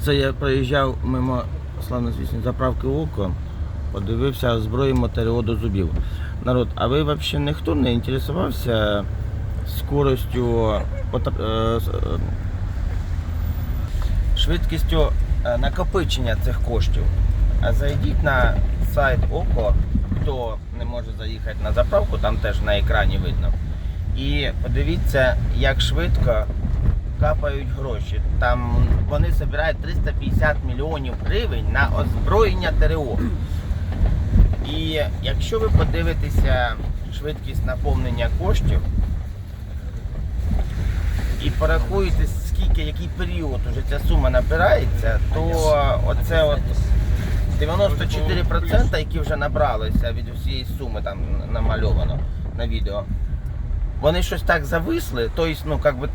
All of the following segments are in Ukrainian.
Оце я проїжджав мимо славнозвісної заправки Око, подивився зброї до зубів. Народ, а ви взагалі ніхто не інтересувався скоростю, е, е, швидкістю е, накопичення цих коштів? А зайдіть на сайт Око, хто не може заїхати на заправку, там теж на екрані видно. І подивіться, як швидко капають гроші. Там вони збирають 350 мільйонів гривень на озброєння ТРО. І якщо ви подивитеся швидкість наповнення коштів і порахуєте, скільки, який період уже ця сума набирається, то оце от 94%, які вже набралися від усієї суми там намальовано на відео, вони щось так зависли, тобто, ну, як би,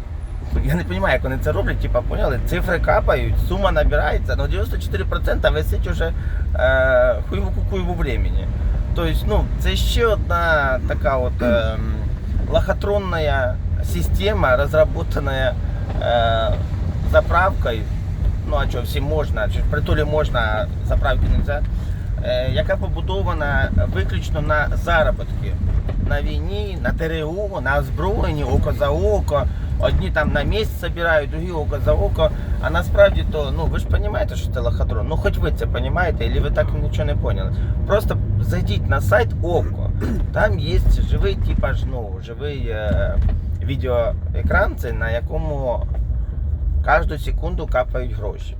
я не розумію, як вони це роблять, типа, поняли, цифри капають, сума набирається, але 94% висить уже е, хуйву кукуйву времени. Тобто, ну, це ще одна така от е, лохотронная система, разработанная э, заправкой, ну а що, всім можна, чи в притулі можна, а заправки не можна, е, яка побудована виключно на заробітки. На війні, на ТРУ, на озброєнні, око за око. Одні там на місць збирають, другі око за око. А насправді то, ну ви ж розумієте, що це лохотрон. Ну хоч ви це розумієте, або ви так нічого не поняли. Просто зайдіть на сайт Око. Там є живий типаж, ну, живий е, відеоекран, це на якому кожну секунду капають гроші.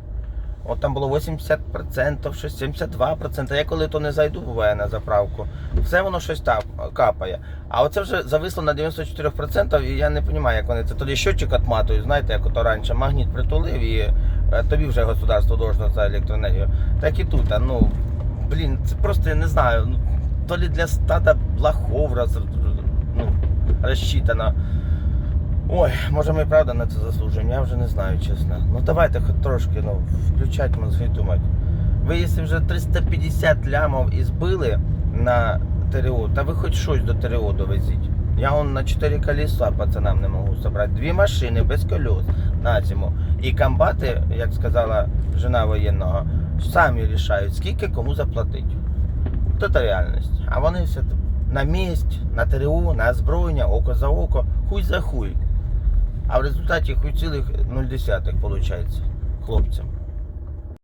От там було 80%, щось 72%. Я коли то не зайду, буває на заправку, все воно щось там капає. А оце вже зависло на 94%, і я не розумію, як вони це. Тоді щотчик отматують, знаєте, як ото раніше магніт притулив і е, тобі вже государство должно за електроенергію. Так і тут, ну, блін, це просто я не знаю. Ну, то ли для стада лохов роз, ну, розчитано. Ой, може ми правда на це заслужуємо, я вже не знаю, чесно. Ну давайте хоч трошки ну, включать мозги думати. Ви якщо вже 350 лямов і збили на ТРО, та ви хоч щось до ТРО довезіть. Я он на 4 колеса пацанам не можу зібрати. Дві машини без колес на зиму. І комбати, як сказала жена воєнного, самі рішають, скільки кому заплатити. То це реальність. А вони все на місць, на ТРО, на озброєння, око за око, хуй за хуй. А в результаті хуй цілих 0,1 виходить хлопцям.